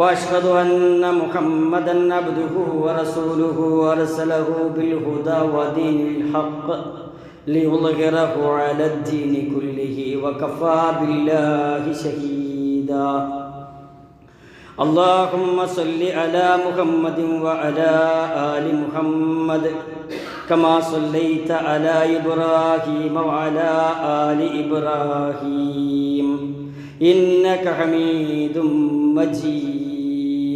وأشهد أن محمدا عبده ورسوله ارسله بالهدى ودين الحق ليظهره على الدين كله وكفى بالله شهيدا. اللهم صل على محمد وعلى آل محمد كما صليت على إبراهيم وعلى آل إبراهيم. إنك حميد مجيد.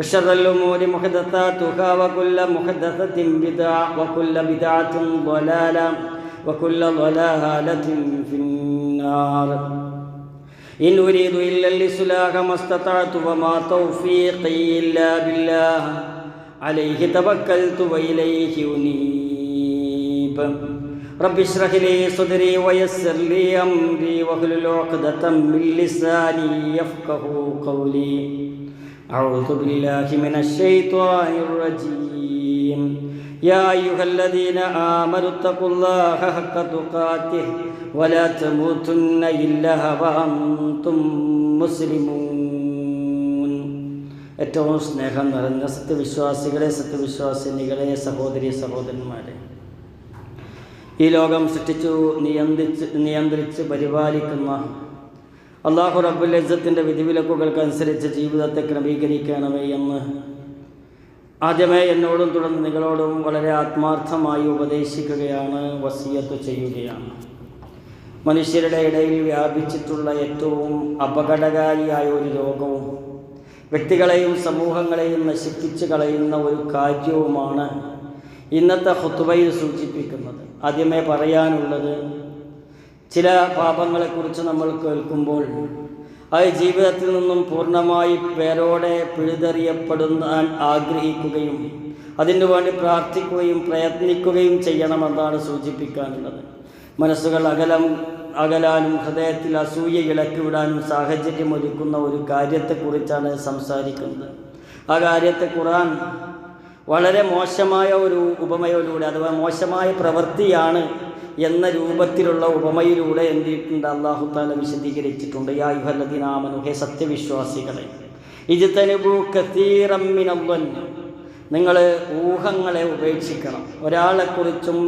وشر الأمور محدثاتها وكل محدثة بدعة وكل بدعة ضلالة وكل ضلالة في النار. إن أريد إلا الإصلاح ما استطعت وما توفيقي إلا بالله عليه توكلت وإليه أنيب. رب اشرح لي صدري ويسر لي أمري واحلل عقدة من لساني يفقه قولي. أعوذ بالله من الشيطان الرجيم يا أيها الذين آمنوا اتقوا الله حق تقاته ولا تموتن إلا وأنتم مسلمون ഏറ്റവും സ്നേഹം നിറഞ്ഞ സത്യവിശ്വാസികളെ സത്യവിശ്വാസിനികളെ സഹോദരി സഹോദരന്മാരെ ഈ ലോകം സൃഷ്ടിച്ചു നിയന്ത്രിച്ച് നിയന്ത്രിച്ച് പരിപാലിക്കുന്ന അള്ളാഹു റബ്ബുൽ ഇസ്സത്തിന്റെ വിധിവിലക്കുകൾക്കനുസരിച്ച് ജീവിതത്തെ ക്രമീകരിക്കണമേ എന്ന്. ആദ്യമേ എന്നോടും തുടർന്ന് നിങ്ങളോടും വളരെ ആത്മാർത്ഥമായി ഉപദേശിക്കുകയാണ് വസീയത്ത് ചെയ്യുകയാണ്. മനുഷ്യരുടെ ഇടയിൽ വ്യാപിച്ചിട്ടുള്ള ഏറ്റവും അപകടകാരിയായ ഒരു രോഗവും വ്യക്തികളെയും സമൂഹങ്ങളെയും നശിപ്പിച്ച് കളയുന്ന ഒരു കാര്യവുമാണ് ഇന്നത്തെ ഹുത്തുബയിൽ സൂചിപ്പിക്കുന്നത്. ആദ്യമേ പറയാനുള്ളത് ചില പാപങ്ങളെക്കുറിച്ച് നമ്മൾ കേൾക്കുമ്പോൾ അത് ജീവിതത്തിൽ നിന്നും പൂർണമായി പേരോടെ പിഴുതെറിയപ്പെടുന്നാൻ ആഗ്രഹിക്കുകയും അതിനു വേണ്ടി പ്രാർത്ഥിക്കുകയും പ്രയത്നിക്കുകയും ചെയ്യണമെന്നാണ് സൂചിപ്പിക്കാനുള്ളത്. മനസ്സുകൾ അകലം അകലാനും ഹൃദയത്തിൽ അസൂയ ഇളക്കിവിടാനും സാഹചര്യം ഒരുക്കുന്ന ഒരു കാര്യത്തെക്കുറിച്ചാണ് സംസാരിക്കുന്നത്. ആ കാര്യത്തെ ഖുറാൻ വളരെ മോശമായ ഒരു ഉപമയോടുകൂടി അഥവാ മോശമായ പ്രവൃത്തിയാണ് എന്ന രൂപത്തിലുള്ള ഉപമയിലൂടെ എന്തിട്ടുണ്ട് അള്ളാഹു താല വിശദീകരിച്ചിട്ടുണ്ട്. യാ യുഹല്ലദിനാമനു സത്യവിശ്വാസികളെ ഇജ്തനുബു കത്തീറമ്മിനവൻ നിങ്ങൾ ഊഹങ്ങളെ ഉപേക്ഷിക്കണം. ഒരാളെക്കുറിച്ചും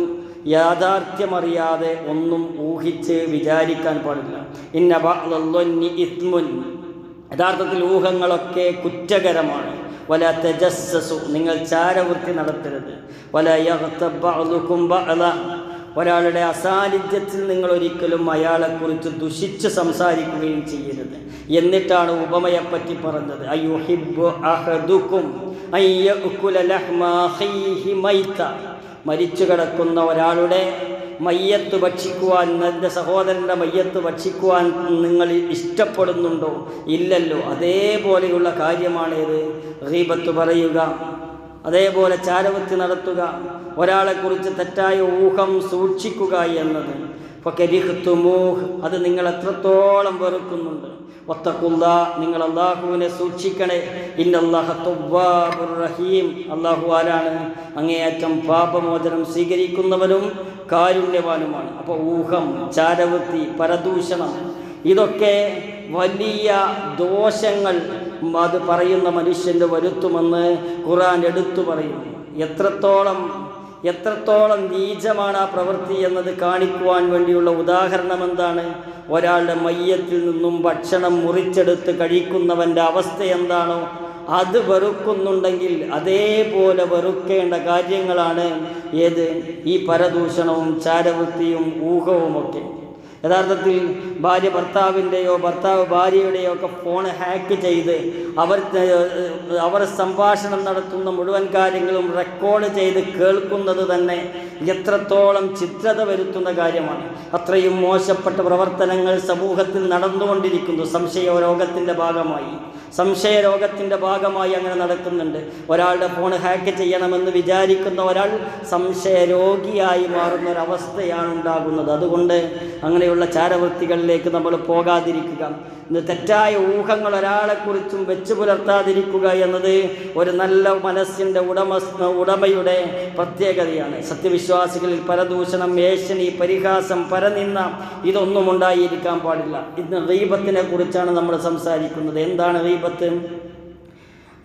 യാഥാർത്ഥ്യമറിയാതെ ഒന്നും ഊഹിച്ച് വിചാരിക്കാൻ പാടില്ല. ഇന്ന ബഅ്ലി ഇത്മുൻ യഥാർത്ഥത്തിൽ ഊഹങ്ങളൊക്കെ കുറ്റകരമാണ്. വല തെജസ്സസു നിങ്ങൾ ചാരവൃത്തി നടത്തരുത്. വല യഹ്തബഅ്ലുകും ബഅ്ല ഒരാളുടെ അസാന്നിധ്യത്തിൽ നിങ്ങൾ ഒരിക്കലും അയാളെക്കുറിച്ച് ദുഷിച്ച് സംസാരിക്കുകയും ചെയ്യരുത്. എന്നിട്ടാണ് ഉപമയെപ്പറ്റി പറഞ്ഞത്. അയ്യുഹിബ് മരിച്ചു കിടക്കുന്ന ഒരാളുടെ മയ്യത്ത് ഭക്ഷിക്കുവാൻ എന്റെ സഹോദരന്റെ മയ്യത്ത് ഭക്ഷിക്കുവാൻ നിങ്ങൾ ഇഷ്ടപ്പെടുന്നുണ്ടോ? ഇല്ലല്ലോ. അതേപോലെയുള്ള കാര്യമാണേത്. റീബത്ത് പറയുക അതേപോലെ ചാരവൃത്തി നടത്തുക ഒരാളെക്കുറിച്ച് തെറ്റായ ഊഹം സൂക്ഷിക്കുക എന്നത്. ഫകരിഹ്തുമൂഹ് അത് നിങ്ങൾ എത്രത്തോളം വെറുക്കുന്നുണ്ട്. ഒത്തക്കുള്ള നിങ്ങൾ അള്ളാഹുവിനെ സൂക്ഷിക്കണേ. റഹീം. അള്ളാഹു ആരാണ്? അങ്ങേയറ്റം പാപമോചനം സ്വീകരിക്കുന്നവനും കാരുണ്യവാനുമാണ്. അപ്പോൾ ഊഹം ചാരവൃത്തി പരദൂഷണം ഇതൊക്കെ വലിയ ദോഷങ്ങൾ അത് പറയുന്ന മനുഷ്യന്റെ വരുത്തുമെന്ന് ഖുറാൻ എടുത്തു പറയുന്നു എത്രത്തോളം എത്രത്തോളം നീചമാണ് ആ പ്രവൃത്തി എന്നത് കാണിക്കുവാൻ വേണ്ടിയുള്ള ഉദാഹരണം എന്താണ്? ഒരാളുടെ മയ്യത്തിൽ നിന്നും ഭക്ഷണം മുറിച്ചെടുത്ത് കഴിക്കുന്നവന്റെ അവസ്ഥ എന്താണോ അത് വെറുക്കുന്നുണ്ടെങ്കിൽ അതേപോലെ വെറുക്കേണ്ട കാര്യങ്ങളാണ് ഏത്? ഈ പരദൂഷണവും ചാരവൃത്തിയും ഊഹവുമൊക്കെ. യഥാർത്ഥത്തിൽ ഭാര്യ ഭർത്താവിന്റെയോ ഭർത്താവ് ഭാര്യയുടെയോ ഒക്കെ ഫോൺ ഹാക്ക് ചെയ്ത് അവർ അവർ സംഭാഷണം നടത്തുന്ന മുഴുവൻ കാര്യങ്ങളും റെക്കോർഡ് ചെയ്ത് കേൾക്കുന്നത് തന്നെ എത്രത്തോളം ചിത്രത വരുത്തുന്ന കാര്യമാണ്. അത്രയും മോശപ്പെട്ട പ്രവർത്തനങ്ങൾ സമൂഹത്തിൽ നടന്നുകൊണ്ടിരിക്കുന്നു. സംശയ രോഗത്തിന്റെ ഭാഗമായി. സംശയ രോഗത്തിന്റെ ഭാഗമായി അങ്ങനെ നടക്കുന്നുണ്ട്. ഒരാളുടെ ഫോൺ ഹാക്ക് ചെയ്യണമെന്ന് വിചാരിക്കുന്ന ഒരാൾ സംശയ രോഗിയായി മാറുന്ന ഒരവസ്ഥയാണ് ഉണ്ടാകുന്നത്. അതുകൊണ്ട് അങ്ങനെയുള്ള ചാരവൃത്തികളിലേക്ക് നമ്മൾ പോകാതിരിക്കുക. ഇന്ന് തെറ്റായ ഊഹങ്ങൾ ഒരാളെക്കുറിച്ചും വെച്ചു പുലർത്താതിരിക്കുക എന്നത് ഒരു നല്ല മനസ്സിന്റെ ഉടമ ഉടമയുടെ പ്രത്യേകതയാണ്. സത്യവിശ്വാസികളിൽ പരദൂഷണം ഏഷണി പരിഹാസം പരനിന്ന ഇതൊന്നും ഉണ്ടായിരിക്കാൻ പാടില്ല. ഇന്ന് റീബത്തിനെ കുറിച്ചാണ് നമ്മൾ സംസാരിക്കുന്നത്. എന്താണ് റീബത്ത്?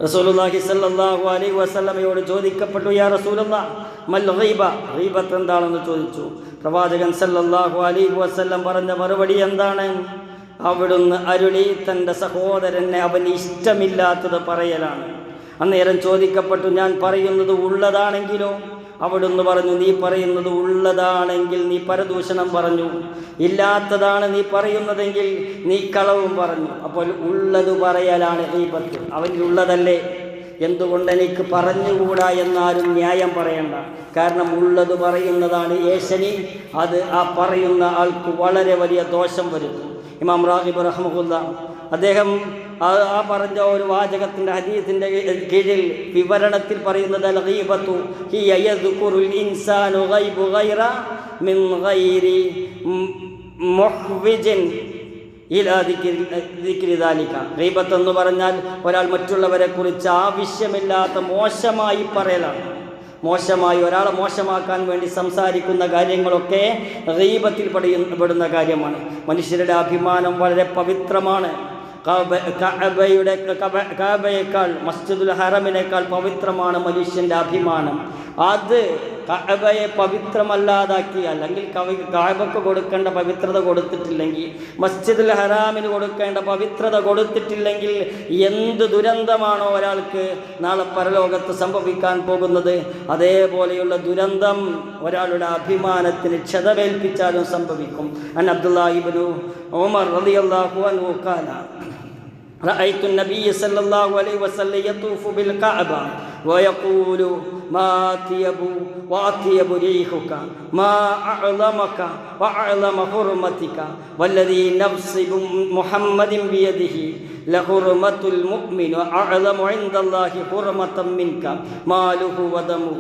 റസൂലുള്ളാഹി സല്ലല്ലാഹു അലൈഹി വസല്ലമയോട് ചോദിക്കപ്പെട്ടു യാ റസൂലല്ലാ മൽ ഗീബ ഗീബത്ത് എന്താണെന്ന് ചോദിച്ചു. പ്രവാചകൻ സല്ലല്ലാഹു അലൈഹി വസല്ലം പറഞ്ഞ മറുപടി എന്താണ്? അവിടുന്ന് അരുളി തന്റെ സഹോദരനെ അവന് ഇഷ്ടമില്ലാത്തത് പറയലാണ്. അന്നേരം ചോദിക്കപ്പെട്ടു ഞാൻ പറയുന്നത് ഉള്ളതാണെങ്കിലോ? അവിടുന്ന് പറഞ്ഞു നീ പറയുന്നത് ഉള്ളതാണെങ്കിൽ നീ പരദൂഷണം പറഞ്ഞു. ഇല്ലാത്തതാണ് നീ പറയുന്നതെങ്കിൽ നീ കളവും പറഞ്ഞു. അപ്പോൾ ഉള്ളത് പറയലാണ് ദീപത്ത് അവനിലുള്ളതല്ലേ എന്തുകൊണ്ട് എനിക്ക് പറഞ്ഞുകൂടാ എന്നാലും ന്യായം പറയണ്ട. കാരണം ഉള്ളത് പറയുന്നതാണ് യേശനി അത് ആ പറയുന്ന ആൾക്ക് വളരെ വലിയ ദോഷം വരുത്തും ഇമാം റാഹിബ് റഹ്മുല്ല അദ്ദേഹം ആ പറഞ്ഞ ഒരു വാചകത്തിന്റെ ഹദീസിന്റെ കീഴിൽ വിവരണത്തിൽ പറയുന്നത് എന്ന് പറഞ്ഞാൽ ഒരാൾ മറ്റുള്ളവരെ കുറിച്ച് ആവശ്യമില്ലാത്ത മോശമായി പറയലാണ്. മോശമായി ഒരാളെ മോശമാക്കാൻ വേണ്ടി സംസാരിക്കുന്ന കാര്യങ്ങളൊക്കെ റീബത്തിൽ പെടുന്ന കാര്യമാണ്. മനുഷ്യരുടെ അഭിമാനം വളരെ പവിത്രമാണ്. കബയുടെ കഅബയുടെ കഅബ- മസ്ജിദുൽ ഹറമിനേക്കാൾ പവിത്രമാണ് മനുഷ്യന്റെ അഭിമാനം. അത് കഅബയെ പവിത്രമല്ലാതാക്കി അല്ലെങ്കിൽ കവി കാബക്ക് കൊടുക്കേണ്ട പവിത്രത കൊടുത്തിട്ടില്ലെങ്കിൽ മസ്ജിദുൽ ഹറാമിന് കൊടുക്കേണ്ട പവിത്രത കൊടുത്തിട്ടില്ലെങ്കിൽ എന്ത് ദുരന്തമാണോ ഒരാൾക്ക് നാളെ പരലോകത്ത് സംഭവിക്കാൻ പോകുന്നത്? അതേപോലെയുള്ള ദുരന്തം ഒരാളുടെ അഭിമാനത്തിന് ക്ഷതമേൽപ്പിച്ചാലും സംഭവിക്കും. അൻ അബ്ദുല്ലാഹിബനു ഓമർ റളിയല്ലാഹു അൻഹു ഖാല رأيت النبي صلى الله عليه وسلم يطوف بالكعبة ويقول ما أطيب وأطيب ريحك ما أعلمك وأعلم حرمتك والذي نفس محمد بيده لحرمة المؤمن أعلم عند الله حرمة منك ماله ودمه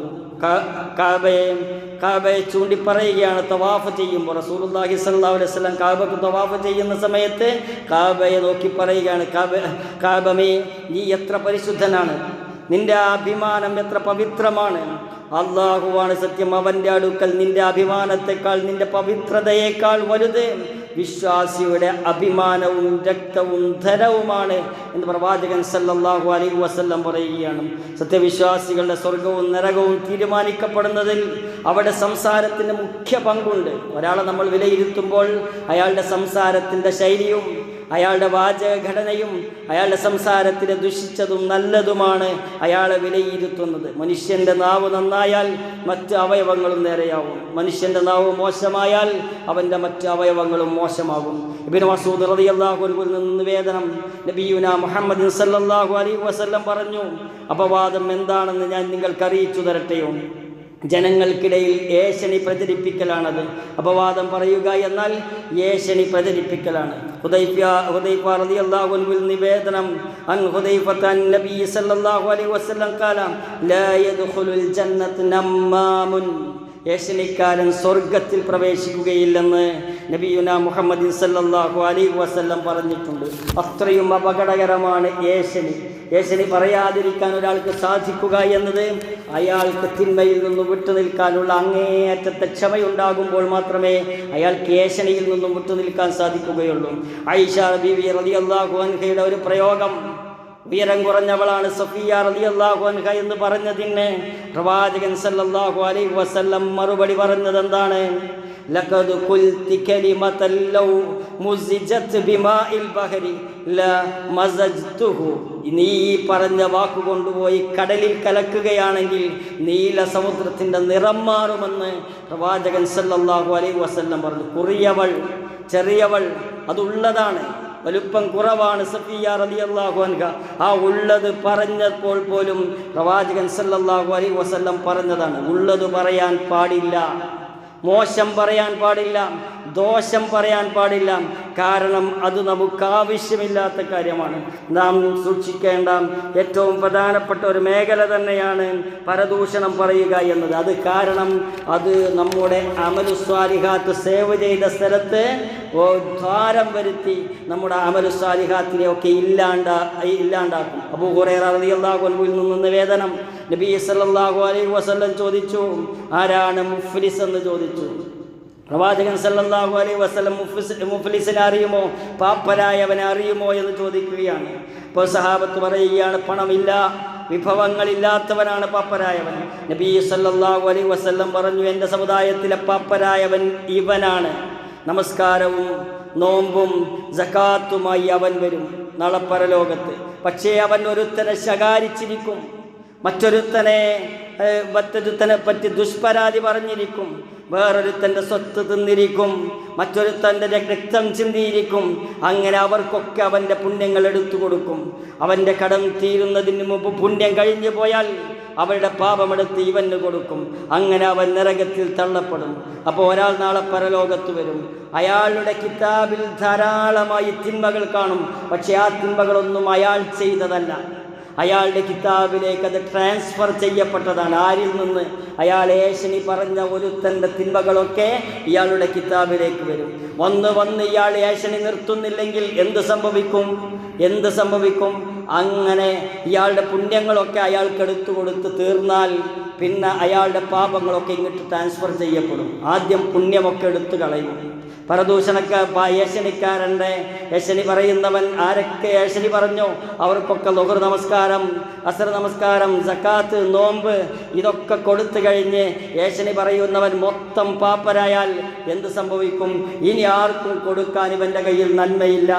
كعبين കാബയെ ചൂണ്ടി പറയുകയാണ് തവാഫ് ചെയ്യുമ്പോൾ റസൂലുള്ളാഹി സ്വല്ലല്ലാഹു അലൈഹി വസല്ലം കാബക്ക് തവാഫ് ചെയ്യുന്ന സമയത്ത് കാബയെ നോക്കി പറയുകയാണ് കാബ കാബമേ നീ എത്ര പരിശുദ്ധനാണ് നിന്റെ അഭിമാനം എത്ര പവിത്രമാണ്. അള്ളാഹുവാണ് സത്യം അവന്റെ അടുക്കൽ നിന്റെ അഭിമാനത്തെക്കാൾ നിന്റെ പവിത്രതയേക്കാൾ വലുത്. വിശ്വാസിയുടെ അഭിമാനവും രക്തവും ധനവുമാണ് എന്ന് പ്രവാചകൻ സല്ലല്ലാഹു അലൈഹി വസല്ലം പറയുകയാണ്. സത്യവിശ്വാസികളുടെ സ്വർഗവും നരകവും തീരുമാനിക്കപ്പെടുന്നതിൽ അവിടെ സംസാരത്തിന് മുഖ്യ പങ്കുണ്ട്. ഒരാളെ നമ്മൾ വിലയിരുത്തുമ്പോൾ അയാളുടെ സംസാരത്തിന്റെ ശൈലിയും അയാളുടെ വാചകഘടനയും അയാളുടെ സംസാരത്തിലെ ദുഷിച്ചതും നല്ലതുമാണ് അയാളെ വിലയിരുത്തുന്നത്. മനുഷ്യന്റെ നാവ് നന്നായാൽ മറ്റ് അവയവങ്ങളും നേരെയാവും. മനുഷ്യന്റെ നാവ് മോശമായാൽ അവന്റെ മറ്റ് അവയവങ്ങളും മോശമാകും. ഇബിൻ മസൂദ് അൻഹുവിൽ നിന്ന് നിവേദനം നബിയുന മുഹമ്മദ് സല്ലല്ലാഹു അലൈഹി വസല്ലം പറഞ്ഞു അപവാദം എന്താണെന്ന് ഞാൻ നിങ്ങൾക്ക് അറിയിച്ചു തരട്ടെയോ? ജനങ്ങൾക്കിടയിൽ ഏഷണി പ്രചരിപ്പിക്കലാണത്. അപവാദം പറയുക എന്നാൽ ഏഷണി പ്രചരിപ്പിക്കലാണ്. നിവേദനം നബി സല്ലല്ലാഹു അലൈഹി വസല്ലം ലാ ജന്നത്ത് നമ്മാമുൻ. ഏഷണിക്കാരൻ സ്വർഗത്തിൽ പ്രവേശിക്കുകയില്ലെന്ന് നബിയുന മുഹമ്മദ് സല്ലാഹു അലൈഹി വസ്ല്ലം പറഞ്ഞിട്ടുണ്ട്. അത്രയും അപകടകരമാണ് യേശനി യേശനി പറയാതിരിക്കാൻ ഒരാൾക്ക് സാധിക്കുക എന്നത് അയാൾക്ക് തിന്മയിൽ നിന്ന് വിട്ടുനിൽക്കാനുള്ള അങ്ങേയറ്റത്തെ ക്ഷമയുണ്ടാകുമ്പോൾ മാത്രമേ അയാൾക്ക് യേശനിയിൽ നിന്നും വിട്ടുനിൽക്കാൻ സാധിക്കുകയുള്ളൂ. ഐഷ ബിബി അള്ളാഹു അൻഹയുടെ ഒരു പ്രയോഗം ഉയരം കുറഞ്ഞവളാണ് സഫിയ റളിയല്ലാഹു അൻഹ എന്ന് പറഞ്ഞതിന് പ്രവാചകൻ സല്ലല്ലാഹു അലൈഹി വസല്ലം മറുപടി പറഞ്ഞത് എന്താണ് ലഖദ് ഖുൽതി കലിമതല്ലൗ മുസിജത് ബിമാഇൽ ബഹരി ല മസജ്തുഹു. നീ പറഞ്ഞ വാക്ക് കൊണ്ടുപോയി കടലിൽ കലക്കുകയാണെങ്കിൽ നീല സമുദ്രത്തിന്റെ നിറം മാറുമെന്ന് പ്രവാചകൻ സല്ലല്ലാഹു അലൈഹി വസല്ലം പറഞ്ഞു. കുറിയവൾ ചെറിയവൾ അതുള്ളതാണ്. വലുപ്പം കുറവാണ് സഫിയ റളിയല്ലാഹു അൻഹ. ആ ഉള്ളത് പറഞ്ഞപ്പോൾ പോലും പ്രവാചകൻ സല്ലല്ലാഹു അലൈഹി വസല്ലം പറഞ്ഞതാണ് ഉള്ളത് പറയാൻ പാടില്ല. മോശം പറയാൻ പാടില്ല ദോഷം പറയാൻ പാടില്ല. കാരണം അത് നമുക്ക് ആവശ്യമില്ലാത്ത കാര്യമാണ്. നാം സൂക്ഷിക്കേണ്ട ഏറ്റവും പ്രധാനപ്പെട്ട ഒരു മേഖല തന്നെയാണ് പരദൂഷണം പറയുക എന്നത്. അത് കാരണം അത് നമ്മുടെ അമലുസ്വാലിഹാത്ത് സേവ് ചെയ്ത സ്ഥലത്ത് ദ്വാരം വരുത്തി നമ്മുടെ അമലുസ്വാലിഹാത്തിനെ ഒക്കെ ഇല്ലാണ്ട ഇല്ലാണ്ടാക്കും. അപ്പോൾ കുറേ അൻഹുവിൽ നിന്ന് നിവേദനം നബി സല്ലല്ലാഹു അലൈഹി വസല്ലം ചോദിച്ചു ആരാണ് മുഫ്ലിസ് എന്ന് ചോദിച്ചു? പ്രവാചകൻ സല്ലല്ലാഹു അലൈഹി വസല്ലം മുഫ്ലിസ് മുഫ്ലിസിനെ അറിയുമോ? പാപ്പരായവനെ അറിയുമോ എന്ന് ചോദിക്കുകയാണ്. അപ്പോൾ സഹാബത്ത് പറയുകയാണ് പണമില്ല വിഭവങ്ങളില്ലാത്തവനാണ് പാപ്പരായവൻ നബി സല്ലാഹു അലൈഹി വസല്ലം പറഞ്ഞു എന്റെ സമുദായത്തിലെ പാപ്പരായവൻ ഇവനാണ്. നമസ്കാരവും നോമ്പും ജക്കാത്തുമായി അവൻ വരും. നാളെ പക്ഷേ അവൻ ഒരുത്തനെ ശകാരിച്ചിരിക്കും. മറ്റൊരുത്തനെ മറ്റൊരുത്തനെ പറ്റി ദുഷ്പരാതി പറഞ്ഞിരിക്കും. വേറൊരുത്തന്റെ സ്വത്ത് തിന്നിരിക്കും. മറ്റൊരുത്തന്റെ രക്തം ചിന്തിയിരിക്കും. അങ്ങനെ അവർക്കൊക്കെ അവന്റെ പുണ്യങ്ങൾ എടുത്തു കൊടുക്കും. അവന്റെ കടം തീരുന്നതിന് മുമ്പ് പുണ്യം കഴിഞ്ഞു പോയാൽ അവരുടെ പാപമെടുത്ത് ഇവന് കൊടുക്കും. അങ്ങനെ അവൻ നരകത്തിൽ തള്ളപ്പെടും. അപ്പോൾ ഒരാൾ നാളെ പരലോകത്ത് വരും. അയാളുടെ കിതാബിൽ ധാരാളമായി തിന്മകൾ കാണും. പക്ഷേ ആ തിന്മകളൊന്നും അയാൾ ചെയ്തതല്ല. അയാളുടെ കിതാബിലേക്ക് അത് ട്രാൻസ്ഫർ ചെയ്യപ്പെട്ടതാണ്. ആരിൽ നിന്ന്? അയാൾ ഏശനി പറഞ്ഞ ഒരുത്തന്റെ തിന്മകളൊക്കെ ഇയാളുടെ കിതാബിലേക്ക് വരും. വന്ന് വന്ന് ഇയാൾ ഏശനി നിർത്തുന്നില്ലെങ്കിൽ എന്ത് സംഭവിക്കും? എന്ത് സംഭവിക്കും? അങ്ങനെ ഇയാളുടെ പുണ്യങ്ങളൊക്കെ അയാൾക്ക് എടുത്തു കൊടുത്ത് തീർന്നാൽ പിന്നെ അയാളുടെ പാപങ്ങളൊക്കെ ഇങ്ങോട്ട് ട്രാൻസ്ഫർ ചെയ്യപ്പെടും. ആദ്യം പുണ്യമൊക്കെ എടുത്തു കളയും. പരദൂഷണക്കാർ ഏശനിക്കാരന്റെ യശനി പറയുന്നവൻ ആരൊക്കെ യേശനി പറഞ്ഞു? അവർക്കൊക്കെ ലുഹർ നമസ്കാരം അസർ നമസ്കാരം സക്കാത്ത് നോമ്പ് ഇതൊക്കെ കൊടുത്തു കഴിഞ്ഞ് യേശനി പറയുന്നവൻ മൊത്തം പാപ്പരായാൽ എന്ത് സംഭവിക്കും? ഇനി ആർക്കും കൊടുക്കാൻ ഇവന്റെ കയ്യിൽ നന്മയില്ല.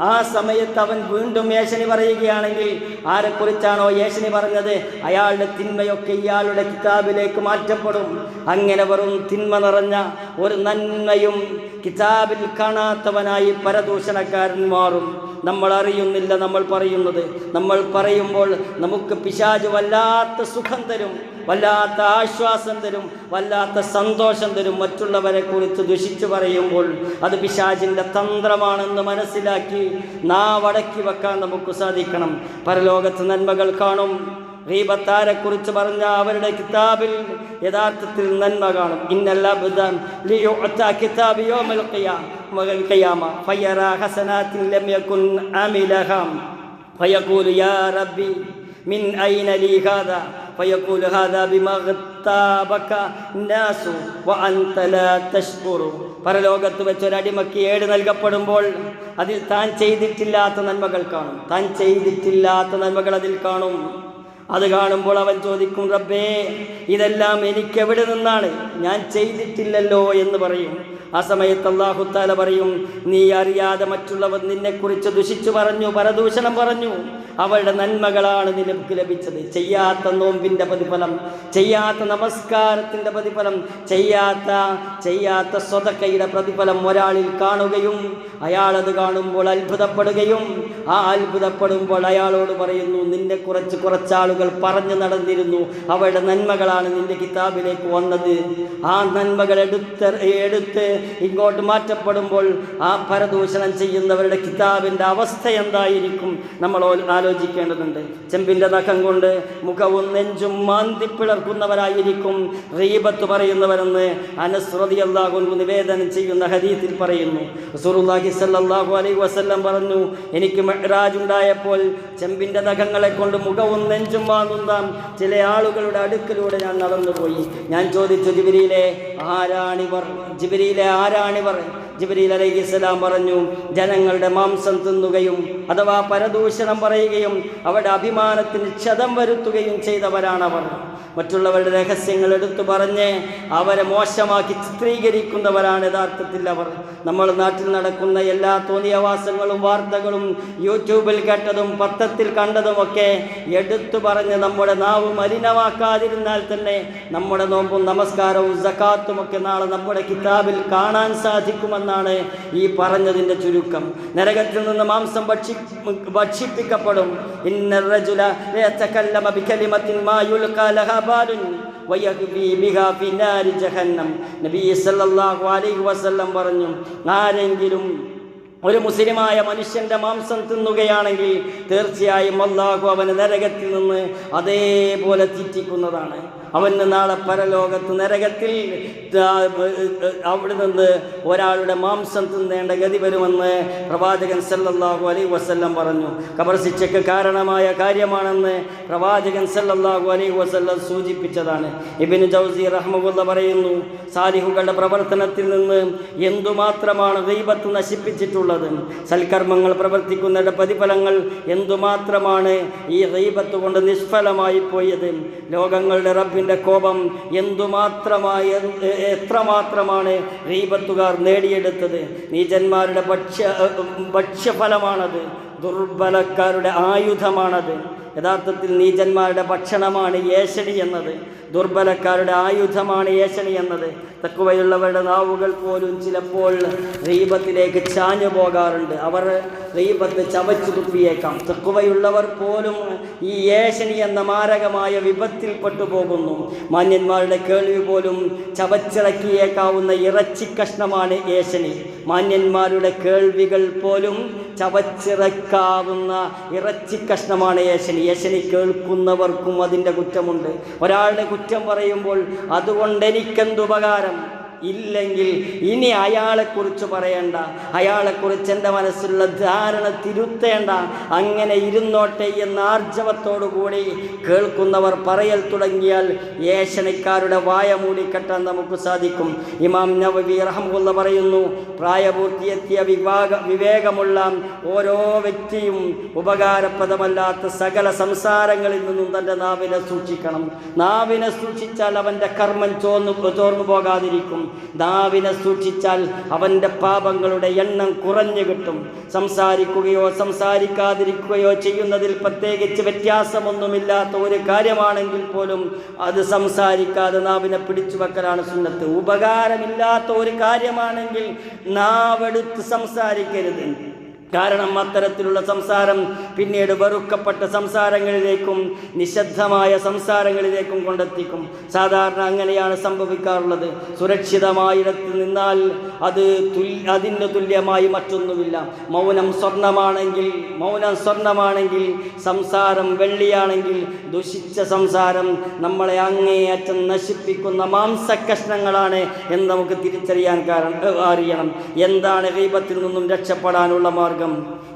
ആ സമയത്ത് അവൻ വീണ്ടും യേശനി പറയുകയാണെങ്കിൽ ആരെക്കുറിച്ചാണോ യേശനി പറഞ്ഞത്? അയാളുടെ തിന്മയൊക്കെ ഇയാളുടെ കിതാബിലേക്ക് മാറ്റപ്പെടും. അങ്ങനെ വെറും തിന്മ നിറഞ്ഞ ഒരു നന്മയും കിതാബിൽ കാണാത്തവനായി പരദൂഷണക്കാരൻ മാറും. നമ്മൾ അറിയുന്നില്ല നമ്മൾ പറയുന്നത്. നമ്മൾ പറയുമ്പോൾ നമുക്ക് പിശാജ് വല്ലാത്ത സുഖം തരും വല്ലാത്ത ആശ്വാസം തരും വല്ലാത്ത സന്തോഷം തരും. മറ്റുള്ളവരെ കുറിച്ച് ദുഷിച്ചു പറയുമ്പോൾ അത് പിശാജിന്റെ തന്ത്രമാണെന്ന് മനസ്സിലാക്കി നാവടക്കി വെക്കാൻ നമുക്ക് സാധിക്കണം. പരലോകത്ത് നന്മകൾ കാണും. റീബത്താരെ കുറിച്ച് പറഞ്ഞ അവരുടെ കിതാബിൽ യഥാർത്ഥത്തിൽ നന്മ കാണും ഇന്നല്ല കിതാബ് യോമൽ ഖിയാമ ഫയറ ഹസനാത്തിൻ ലം യകുൻ അമിലഹം فيقول يا ربي من أين لي هذا فيقول هذا بما اغتابك الناس وأنت لا تشكر പരലോകത്ത് വെച്ചൊരടിമയ്ക്ക് ഏട് നൽകപ്പെടുമ്പോൾ അതിൽ താൻ ചെയ്തിട്ടില്ലാത്ത നന്മകൾ കാണും താൻ ചെയ്തിട്ടില്ലാത്ത നന്മകൾ അതിൽ കാണും അത് കാണുമ്പോൾ അവൻ ചോദിക്കും റബ്ബേ ഇതെല്ലാം എനിക്ക് എവിടെ നിന്നാണ്? ഞാൻ ചെയ്തിട്ടില്ലല്ലോ എന്ന് പറയും. ആ സമയത്ത് അള്ളാഹുത്താല പറയും നീ അറിയാതെ മറ്റുള്ളവർ നിന്നെക്കുറിച്ച് ദുഷിച്ചു പറഞ്ഞു പരദൂഷണം പറഞ്ഞു. അവരുടെ നന്മകളാണ് നിനക്ക് ലഭിച്ചത്. ചെയ്യാത്ത നോമ്പിന്റെ പ്രതിഫലം ചെയ്യാത്ത നമസ്കാരത്തിന്റെ പ്രതിഫലം ചെയ്യാത്ത ചെയ്യാത്ത സ്വതക്കയുടെ പ്രതിഫലം ഒരാളിൽ കാണുകയും അയാളത് കാണുമ്പോൾ അത്ഭുതപ്പെടുകയും ആ അത്ഭുതപ്പെടുമ്പോൾ അയാളോട് പറയുന്നു നിന്നെ കുറച്ച് കുറച്ചാളുകൾ പറഞ്ഞു നടന്നിരുന്നു. അവരുടെ നന്മകളാണ് നിന്റെ കിതാബിലേക്ക് വന്നത്. ആ നന്മകൾ എടുത്ത് എടുത്ത് ഇങ്ങോട്ട് മാറ്റപ്പെടുമ്പോൾ ആ പരദൂഷണം ചെയ്യുന്നവരുടെ കിതാബിന്റെ അവസ്ഥ എന്തായിരിക്കും? നമ്മൾ ആലോചിക്കേണ്ടതുണ്ട്. ചെമ്പിന്റെ നഖം കൊണ്ട് മുഖവും നെഞ്ചും മാന്തി പിളർക്കുന്നവരായിരിക്കും. റീബത്ത് പറയുന്നവരെന്ന് അനസ്രതി അള്ളാഹു നിവേദനം ചെയ്യുന്ന ഹരീത്തിൽ പറയുന്നു. റസൂലുള്ളാഹി സല്ലാഹു അലൈഹി വസല്ലം പറഞ്ഞു എനിക്ക് മെഹ്റാജ് ഉണ്ടായപ്പോൾ ചെമ്പിന്റെ നഖങ്ങളെ കൊണ്ട് മുഖവും നെഞ്ചും വാങ്ങുന്ന ചില ആളുകളുടെ അടുക്കലൂടെ ഞാൻ നടന്നുപോയി. ഞാൻ ചോദിച്ചു ജിബിരിയിലെ ആരാണിവർ? ജിബിരിയിലെ ആരാണിവർ? ജിബിരിൽ അലൈഹി സ്വലാം പറഞ്ഞു ജനങ്ങളുടെ മാംസം തിന്നുകയും അഥവാ പരദൂഷണം പറയുകയും അവരുടെ അഭിമാനത്തിന് ക്ഷതം വരുത്തുകയും ചെയ്തവരാണവർ. മറ്റുള്ളവരുടെ രഹസ്യങ്ങൾ എടുത്തു പറഞ്ഞ് അവരെ മോശമാക്കി ചിത്രീകരിക്കുന്നവരാണ് യഥാർത്ഥത്തിൽ അവർ. നമ്മൾ നാട്ടിൽ നടക്കുന്ന എല്ലാ തോന്നിയവാസങ്ങളും വാർത്തകളും യൂട്യൂബിൽ കേട്ടതും പത്രത്തിൽ കണ്ടതുമൊക്കെ എടുത്തു പറഞ്ഞ് നമ്മുടെ നാവ് മലിനമാക്കാതിരുന്നാൽ തന്നെ നമ്മുടെ നോമ്പും നമസ്കാരവും സക്കാത്തും ഒക്കെ നാളെ നമ്മുടെ കിതാബിൽ കാണാൻ സാധിക്കുമെന്നാണ് ഈ പറഞ്ഞതിന്റെ ചുരുക്കം. നരകത്തിൽ നിന്ന് മാംസം ഭക്ഷി ഭക്ഷിപ്പിക്കപ്പെടും. പറഞ്ഞു ആരെങ്കിലും ഒരു മുസ്ലിമായ മനുഷ്യന്റെ മാംസം തിന്നുകയാണെങ്കിൽ തീർച്ചയായും അള്ളാഹു അവന് നരകത്തിൽ നിന്ന് അതേപോലെ തീറ്റിക്കുന്നതാണ്. അവന് നാളെ പരലോകത്ത് നരകത്തിൽ അവിടെ നിന്ന് ഒരാളുടെ മാംസം തിന്നേണ്ട ഗതി വരുമെന്ന് പ്രവാചകൻ സല്ലല്ലാഹു അലൈ വസല്ലം പറഞ്ഞു. ശിക്ഷയ്ക്ക് കാരണമായ കാര്യമാണെന്ന് പ്രവാചകൻ സല്ലല്ലാഹു അലൈ വസല്ലം സൂചിപ്പിച്ചതാണ്. ഇബിൻ ജൗസി റഹ്മുല്ല പറയുന്നു സാലിഹുകളുടെ പ്രവർത്തനത്തിൽ നിന്ന് എന്തുമാത്രമാണ് ദൈവത്ത് നശിപ്പിച്ചിട്ടുള്ളത്? സൽക്കർമ്മങ്ങൾ പ്രവർത്തിക്കുന്നതിന്റെ പ്രതിഫലങ്ങൾ എന്തുമാത്രമാണ് ഈ ദൈവത്ത് കൊണ്ട് നിഷ്ഫലമായി പോയത് ലോകങ്ങളുടെ റബ്ബിന്റെ കോപം എന്തുമാത്രമായി എത്രമാത്രമാണ് റീബത്തുകാർ നേടിയെടുത്തത്? നീചന്മാരുടെ ഭക്ഷ്യ ഭക്ഷ്യഫലമാണത്. ദുർബലക്കാരുടെ ആയുധമാണത്. യഥാർത്ഥത്തിൽ നീചന്മാരുടെ ഭക്ഷണമാണ് ഏശണി എന്നത്. ദുർബലക്കാരുടെ ആയുധമാണ് ഏശണി എന്നത്. തക്കുവയുള്ളവരുടെ നാവുകൾ പോലും ചിലപ്പോൾ ദൈവത്തിലേക്ക് ചാഞ്ഞു പോകാറുണ്ട്. അവർ ദൈവത്ത് ചവച്ചു തുപ്പിയേക്കാം തക്കുവയുള്ളവർ പോലും ഈ ഏശണി എന്ന മാരകമായ വിപത്തിൽപ്പെട്ടു പോകുന്നു മാന്യന്മാരുടെ കേൾവി പോലും ചവച്ചിറക്കിയേക്കാവുന്ന ഇറച്ചി കഷ്ണമാണ് ഏഷണി മാന്യന്മാരുടെ കേൾവികൾ പോലും ചവച്ചിറക്കാവുന്ന ഇറച്ചി കഷ്ണമാണ് യേശനി യേശനി കേൾക്കുന്നവർക്കും അതിന്റെ കുറ്റമുണ്ട്. ഒരാളുടെ കുറ്റം പറയുമ്പോൾ അതുകൊണ്ട് എനിക്കെന്തുപകാരം? ഇല്ലെങ്കിൽ ഇനി അയാളെക്കുറിച്ച് പറയണ്ട. അയാളെക്കുറിച്ച് എന്റെ മനസ്സിലുള്ള ധാരണ തിരുത്തേണ്ട. അങ്ങനെ ഇരുന്നോട്ടെ എന്ന ആർജവത്തോടു കൂടി കേൾക്കുന്നവർ പറയൽ തുടങ്ങിയാൽ ഏഷണിക്കാരുടെ വായ മൂടിക്കെട്ടാൻ നമുക്ക് സാധിക്കും. ഇമാം നവവി റഹമുല്ല പറയുന്നു പ്രായപൂർത്തിയെത്തിയ വിഭാഗ വിവേകമുള്ള ഓരോ വ്യക്തിയും ഉപകാരപ്രദമല്ലാത്ത സകല സംസാരങ്ങളിൽ നിന്നും തന്റെ നാവിനെ സൂക്ഷിക്കണം. നാവിനെ സൂക്ഷിച്ചാൽ അവന്റെ കർമ്മം ചോർന്നു ചോർന്നു പോകാതിരിക്കും. നാവിനെ സൂക്ഷിച്ചാൽ അവന്റെ പാപങ്ങളുടെ എണ്ണം കുറഞ്ഞു കിട്ടും. സംസാരിക്കുകയോ സംസാരിക്കാതിരിക്കുകയോ ചെയ്യുന്നതിൽ പ്രത്യേകിച്ച് വ്യത്യാസമൊന്നുമില്ലാത്ത ഒരു കാര്യമാണെങ്കിൽ പോലും അത് സംസാരിക്കാതെ നാവിനെ പിടിച്ചു വെക്കലാണ് സുന്നത്ത്. ഉപകാരമില്ലാത്ത ഒരു കാര്യമാണെങ്കിൽ നാവെടുത്ത് സംസാരിക്കരുത്. കാരണം അത്തരത്തിലുള്ള സംസാരം പിന്നീട് വെറുക്കപ്പെട്ട സംസാരങ്ങളിലേക്കും നിശബ്ദമായ സംസാരങ്ങളിലേക്കും കൊണ്ടെത്തിക്കും. സാധാരണ അങ്ങനെയാണ് സംഭവിക്കാറുള്ളത്. സുരക്ഷിതമായിടത്ത് നിന്നാൽ അത് തുൽ അതിന് തുല്യമായി മറ്റൊന്നുമില്ല. മൗനം സ്വർണമാണെങ്കിൽ മൗനം സ്വർണമാണെങ്കിൽ സംസാരം വെള്ളിയാണെങ്കിൽ ദുഷിച്ച സംസാരം നമ്മളെ അങ്ങേയറ്റം നശിപ്പിക്കുന്ന മാംസക്കഷ്ണങ്ങളാണ് എന്ന് നമുക്ക് തിരിച്ചറിയാൻ കാരണം അറിയണം. എന്താണ് ദൈവത്തിൽ നിന്നും രക്ഷപ്പെടാനുള്ള മാർഗം?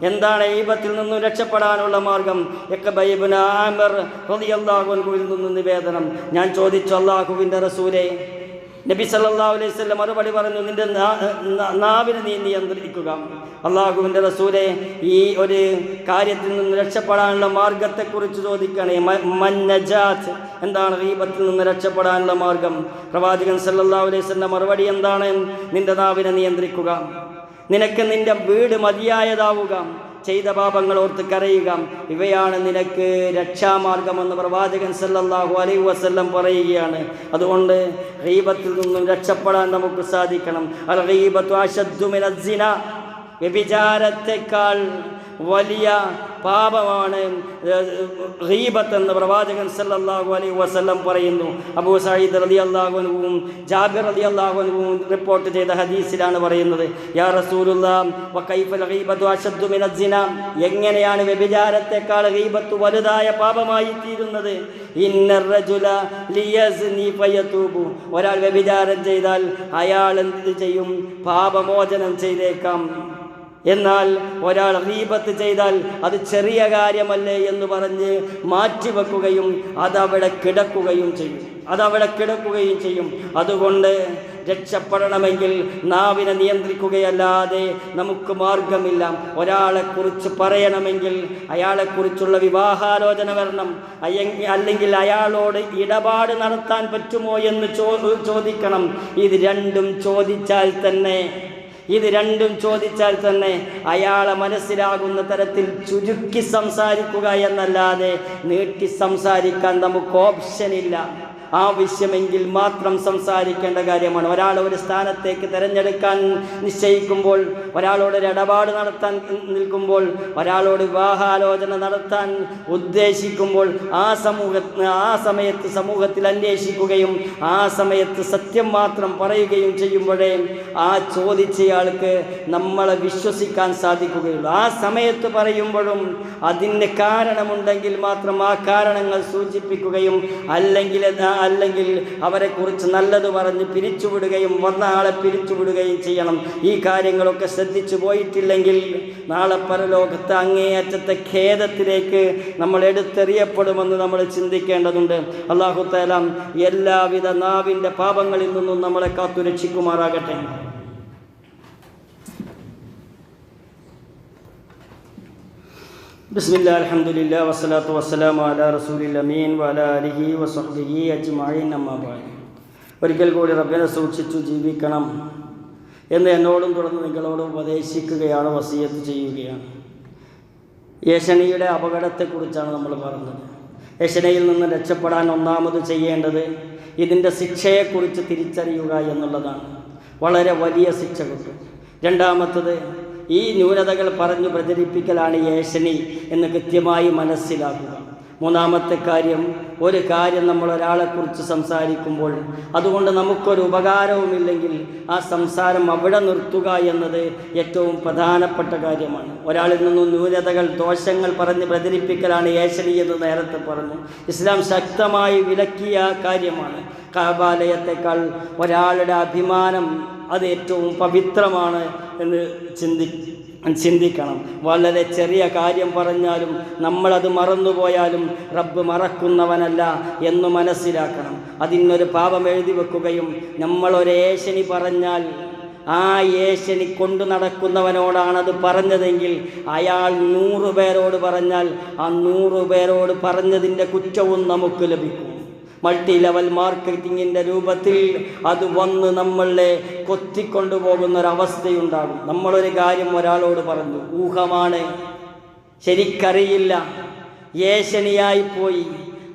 എന്താണ് ഈപത്തിൽ നിന്നും രക്ഷപ്പെടാനുള്ള മാർഗം? റളിയല്ലാഹുവിൽ നിന്നും നിവേദനം. ഞാൻ ചോദിച്ചു അള്ളാഹുവിന്റെ റസൂലെ നബി സല്ലല്ലാഹു അലൈഹി സ്വല്ലം മറുപടി പറഞ്ഞു നിന്റെ നാവിനെ നീ നിയന്ത്രിക്കുക. അള്ളാഹുവിന്റെ റസൂലെ ഈ ഒരു കാര്യത്തിൽ നിന്ന് രക്ഷപ്പെടാനുള്ള മാർഗത്തെക്കുറിച്ച് ചോദിക്കണേ. മന്നജാത്ത് എന്താണ് റീബത്തിൽ നിന്ന് രക്ഷപ്പെടാനുള്ള മാർഗം? പ്രവാചകൻ സല്ലല്ലാഹു അലൈഹി വസല്ലം മറുപടി എന്താണ്? നിന്റെ നാവിനെ നിയന്ത്രിക്കുക. നിനക്ക് നിന്റെ വീട് മതിയായതാവുക. ചെയ്ത പാപങ്ങൾ ഓർത്ത് കരയുക. ഇവയാണ് നിനക്ക് രക്ഷാമാർഗമെന്ന് പ്രവാചകൻ സല്ലല്ലാഹു അലൈ വസല്ലം പറയുകയാണ്. അതുകൊണ്ട് റീബത്തിൽ നിന്നും രക്ഷപ്പെടാൻ നമുക്ക് സാധിക്കണം. അൽ റീബത്തു വ്യഭിചാരത്തെക്കാൾ വലിയ പാപമാണ് റീബത്ത് എന്ന് പ്രവാചകൻ സല്ലാഹു അലൈഹി വസ്ലം പറയുന്നു. അബൂ സഈദ് അലി അള്ളാഹുനുവും ജാബിർ അലി അള്ളാഹുനുവും റിപ്പോർട്ട് ചെയ്ത ഹദീസിലാണ് പറയുന്നത് യാ റസൂലുല്ലാം എങ്ങനെയാണ് വ്യഭിചാരത്തെക്കാൾ റീബത്ത് വലുതായ പാപമായി തീരുന്നത്? ഒരാൾ വ്യഭിചാരം ചെയ്താൽ അയാൾ എന്ത് ചെയ്യും? പാപമോചനം ചെയ്തേക്കാം. എന്നാൽ ഒരാൾ റീബത്ത് ചെയ്താൽ അത് ചെറിയ കാര്യമല്ലേ എന്ന് പറഞ്ഞ് മാറ്റിവെക്കുകയും അതവിടെ കിടക്കുകയും ചെയ്യും. അതവിടെ കിടക്കുകയും ചെയ്യും. അതുകൊണ്ട് രക്ഷപ്പെടണമെങ്കിൽ നാവിനെ നിയന്ത്രിക്കുകയല്ലാതെ നമുക്ക് മാർഗമില്ല. ഒരാളെക്കുറിച്ച് പറയണമെങ്കിൽ അയാളെക്കുറിച്ചുള്ള വിവാഹാലോചന വരണം. അല്ലെങ്കിൽ അയാളോട് ഇടപാട് നടത്താൻ പറ്റുമോ എന്ന് ചോദിക്കണം. ഇത് രണ്ടും ചോദിച്ചാൽ തന്നെ ഇത് രണ്ടും ചോദിച്ചാൽ തന്നെ അയാളെ മനസ്സിലാകുന്ന തരത്തിൽ ചുരുക്കി സംസാരിക്കുക എന്നല്ലാതെ നീട്ടി സംസാരിക്കാൻ നമുക്ക് ഓപ്ഷനില്ല ആവശ്യമെങ്കിൽ മാത്രം സംസാരിക്കേണ്ട കാര്യമാണ്. ഒരാൾ ഒരു സ്ഥാനത്തേക്ക് തിരഞ്ഞെടുക്കാൻ നിശ്ചയിക്കുമ്പോൾ ഒരാളോട് ഒരു ഇടപാട് നടത്താൻ നിൽക്കുമ്പോൾ ഒരാളോട് വിവാഹാലോചന നടത്താൻ ഉദ്ദേശിക്കുമ്പോൾ ആ സമൂഹ ആ സമയത്ത് സമൂഹത്തിൽ അന്വേഷിക്കുകയും ആ സമയത്ത് സത്യം മാത്രം പറയുകയും ചെയ്യുമ്പോഴേ ആ ചോദിച്ചയാൾക്ക് നമ്മളെ വിശ്വസിക്കാൻ സാധിക്കുകയുള്ളൂ. ആ സമയത്ത് പറയുമ്പോഴും അതിന് കാരണമുണ്ടെങ്കിൽ മാത്രം ആ കാരണങ്ങൾ സൂചിപ്പിക്കുകയും അല്ലെങ്കിൽ അല്ലെങ്കിൽ അവരെക്കുറിച്ച് നല്ലത് പറഞ്ഞ് പിരിച്ചുവിടുകയും വന്ന ആളെ പിരിച്ചുവിടുകയും ചെയ്യണം. ഈ കാര്യങ്ങളൊക്കെ ശ്രദ്ധിച്ചു പോയിട്ടില്ലെങ്കിൽ നാളെ പരലോകത്ത് അങ്ങേയറ്റത്തെ ഖേദത്തിലേക്ക് നമ്മൾ എടുത്തെറിയപ്പെടുമെന്ന് നമ്മൾ ചിന്തിക്കേണ്ടതുണ്ട്. അള്ളാഹു തലാം എല്ലാവിധ നാവിന്റെ പാപങ്ങളിൽ നിന്നും നമ്മളെ കാത്തുരക്ഷിക്കുമാറാകട്ടെ. ബിസ്മില്ല അലഹമുല്ല വസ്സലാത്തു വസ്സലാം അല റസൂലിൽ അമീൻ വല അലിഹി വസ്ഹബിഹി അജ്മീൻ അമ്മാബായി ഒരിക്കൽ കൂടി റബ്ബിനെ സൂക്ഷിച്ചു ജീവിക്കണം എന്ന് എന്നോടും തുടർന്ന് നിങ്ങളോടും ഉപദേശിക്കുകയാണ് വസീയത്ത് ചെയ്യുകയാണ്. യശനിയുടെ അപകടത്തെക്കുറിച്ചാണ് നമ്മൾ പറഞ്ഞത്. യശനയിൽ നിന്ന് രക്ഷപ്പെടാൻ ഒന്നാമത് ചെയ്യേണ്ടത് ഇതിന്റെ ശിക്ഷയെക്കുറിച്ച് തിരിച്ചറിയുക എന്നുള്ളതാണ്. വളരെ വലിയ ശിക്ഷ കിട്ടും രണ്ടാമത്തത് ഈ ന്യൂനതകൾ പറഞ്ഞു പ്രചരിപ്പിക്കലാണ് യേശനി എന്ന് കൃത്യമായി മനസ്സിലാക്കുക. മൂന്നാമത്തെ കാര്യം ഒരു കാര്യം നമ്മൾ ഒരാളെക്കുറിച്ച് സംസാരിക്കുമ്പോൾ അതുകൊണ്ട് നമുക്കൊരു ഉപകാരവുമില്ലെങ്കിൽ ആ സംസാരം അവിടെ നിർത്തുക എന്നത് ഏറ്റവും പ്രധാനപ്പെട്ട കാര്യമാണ്. ഒരാളിൽ നിന്നും ന്യൂനതകൾ ദോഷങ്ങൾ പറഞ്ഞ് പ്രചരിപ്പിക്കലാണ് ഏശനി എന്ന് നേരത്തെ പറഞ്ഞു. ഇസ്ലാം ശക്തമായി വിലക്കിയ കാര്യമാണ്. കാബാലയത്തെക്കാൾ ഒരാളുടെ അഭിമാനം അത് ഏറ്റവും പവിത്രമാണ് എന്ന് ചിന്തി ചിന്തിക്കണം. വളരെ ചെറിയ കാര്യം പറഞ്ഞാലും നമ്മളത് മറന്നുപോയാലും റബ്ബ് മറക്കുന്നവനല്ല എന്ന് മനസ്സിലാക്കണം. അതിനൊരു പാപം എഴുതി വെക്കുകയും നമ്മളൊരു ഏശനി പറഞ്ഞാൽ ആ ഏശനി കൊണ്ടു നടക്കുന്നവനോടാണത് പറഞ്ഞതെങ്കിൽ അയാൾ നൂറു പേരോട് പറഞ്ഞാൽ ആ നൂറു പേരോട് പറഞ്ഞതിന്റെ കുറ്റവും നമുക്ക് ലഭിക്കും. മൾട്ടി ലെവൽ മാർക്കറ്റിങ്ങിന്റെ രൂപത്തിൽ അത് വന്ന് നമ്മളെ കൊത്തിക്കൊണ്ടുപോകുന്ന ഒരവസ്ഥയുണ്ടാകും നമ്മളൊരു കാര്യം ഒരാളോട് പറഞ്ഞു ഊഹമാണ്. ശരിക്കറിയില്ല. ഏശനിയായിപ്പോയി.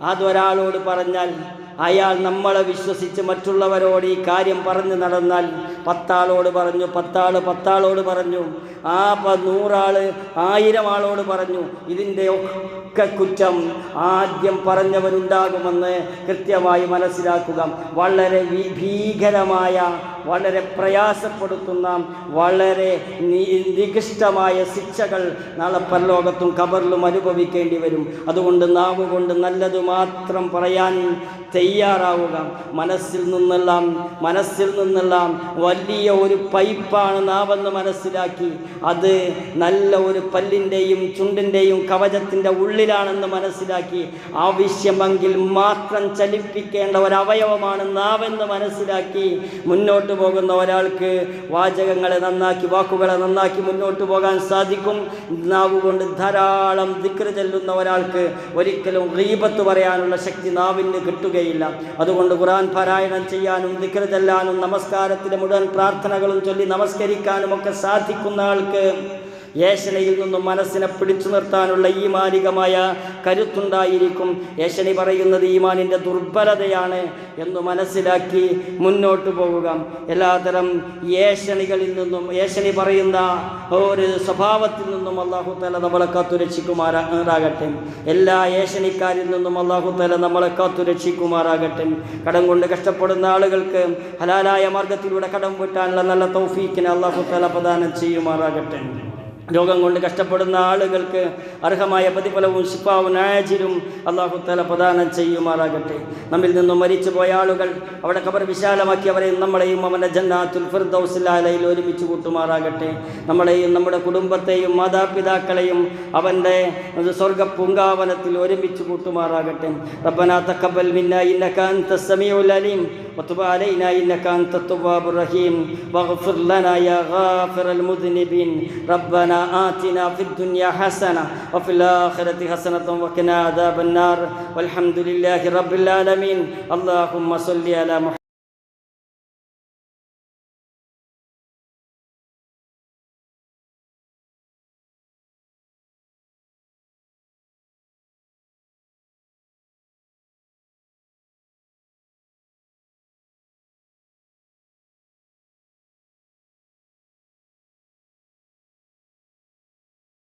അതൊരാളോട് പറഞ്ഞാൽ അയാൾ നമ്മളെ വിശ്വസിച്ച് മറ്റുള്ളവരോട് ഈ കാര്യം പറഞ്ഞു നടന്നാൽ പത്താളോട് പറഞ്ഞു പത്താൾ പത്താളോട് പറഞ്ഞു ആ പ നൂറാൾ ആയിരം ആളോട് പറഞ്ഞു. ഇതിന്റെ ഒക്കെ കുറ്റം ആദ്യം പറഞ്ഞവരുണ്ടാകുമെന്ന് കൃത്യമായി മനസ്സിലാക്കുക. വളരെ ഭീകരമായ വളരെ പ്രയാസപ്പെടുത്തുന്ന വളരെ നികൃഷ്ടമായ ശിക്ഷകൾ നാളെ പരലോകത്തും കബറിലും അനുഭവിക്കേണ്ടി വരും. അതുകൊണ്ട് നാവ് കൊണ്ട് നല്ലത് മാത്രം പറയാൻ തയ്യാറാവുക. മനസ്സിൽ നിന്നെല്ലാം മനസ്സിൽ നിന്നെല്ലാം വലിയ ഒരു പൈപ്പാണ് നാവെന്ന് മനസ്സിലാക്കി. അത് നല്ല ഒരു പല്ലിന്റെയും ചുണ്ടിന്റെയും കവചത്തിന്റെ ഉള്ളിലാണെന്ന് മനസ്സിലാക്കി. ആവശ്യമെങ്കിൽ മാത്രം ചലിപ്പിക്കേണ്ട ഒരവയവമാണ് നാവെന്ന് മനസ്സിലാക്കി. മുന്നോട്ട് പോകുന്ന ഒരാൾക്ക് വാചകങ്ങളെ നന്നാക്കി വാക്കുകളെ നന്നാക്കി മുന്നോട്ട് പോകാൻ സാധിക്കും. നാവ് കൊണ്ട് ധാരാളം ദിക്ര ചെല്ലുന്ന ഒരാൾക്ക് ഒരിക്കലും ഗീബത്ത് പറയാനുള്ള ശക്തി നാവിന് കിട്ടുകയില്ല. അതുകൊണ്ട് ഖുറാൻ പാരായണം ചെയ്യാനും ദിക്ര ചെല്ലാനും നമസ്കാരത്തിലെ മുഴുവൻ പ്രാർത്ഥനകളും ചൊല്ലി നമസ്കരിക്കാനും ഒക്കെ സാധിക്കുന്ന ആൾക്ക് യേശനയിൽ നിന്നും മനസ്സിനെ പിടിച്ചു നിർത്താനുള്ള ഈ മാലികമായ കരുത്തുണ്ടായിരിക്കും. യേശനി പറയുന്നത് ഈമാനിന്റെ ദുർബലതയാണ് എന്ന് മനസ്സിലാക്കി മുന്നോട്ട് പോവുക. എല്ലാതരം യേശനികളിൽ നിന്നും യേശനി പറയുന്ന ഒരു സ്വഭാവത്തിൽ നിന്നും അള്ളാഹു തല നമ്മളെ കാത്തുരക്ഷിക്കുമാറാകട്ടെ എല്ലാ യേശനിക്കാരിൽ നിന്നും അള്ളാഹു തല നമ്മളെ കാത്തുരക്ഷിക്കുമാറാകട്ടെ കടം കൊണ്ട് കഷ്ടപ്പെടുന്ന ആളുകൾക്ക് ഹലാലായ മാർഗത്തിലൂടെ കടം വിട്ടാനുള്ള നല്ല തൗഫീക്കിനെ അള്ളാഹു തല പ്രദാനം ചെയ്യുമാറാകട്ടെ. രോഗം കൊണ്ട് കഷ്ടപ്പെടുന്ന ആളുകൾക്ക് അർഹമായ പ്രതിഫലവും ശിഫാവും ആജിലും അള്ളാഹു തല പ്രദാനം ചെയ്യുമാറാകട്ടെ നമ്മിൽ നിന്നും മരിച്ചു പോയ ആളുകൾ അവിടെ കബർ വിശാലമാക്കി അവരെയും നമ്മളെയും അവൻ്റെ ജന്നാത്തുൽ ഫിർദൗസിലാലയിൽ ഒരുമിച്ച് കൂട്ടുമാറാകട്ടെ നമ്മളെയും നമ്മുടെ കുടുംബത്തെയും മാതാപിതാക്കളെയും അവൻ്റെ സ്വർഗ പൂങ്കാവനത്തിൽ ഒരുമിച്ച് കൂട്ടുമാറാകട്ടെ റബ്ബന തഖബ്ബൽ മിന്ന ഇന്നക അൻത സമീഉൽ അലീം وتب علينا إنك أنت التواب الرحيم واغفر لنا يا غافر المذنبين آتنا في الدنيا حسنة وفي الآخرة حسنة وقنا عذاب النار والحمد لله رب العالمين. اللهم صل على محمد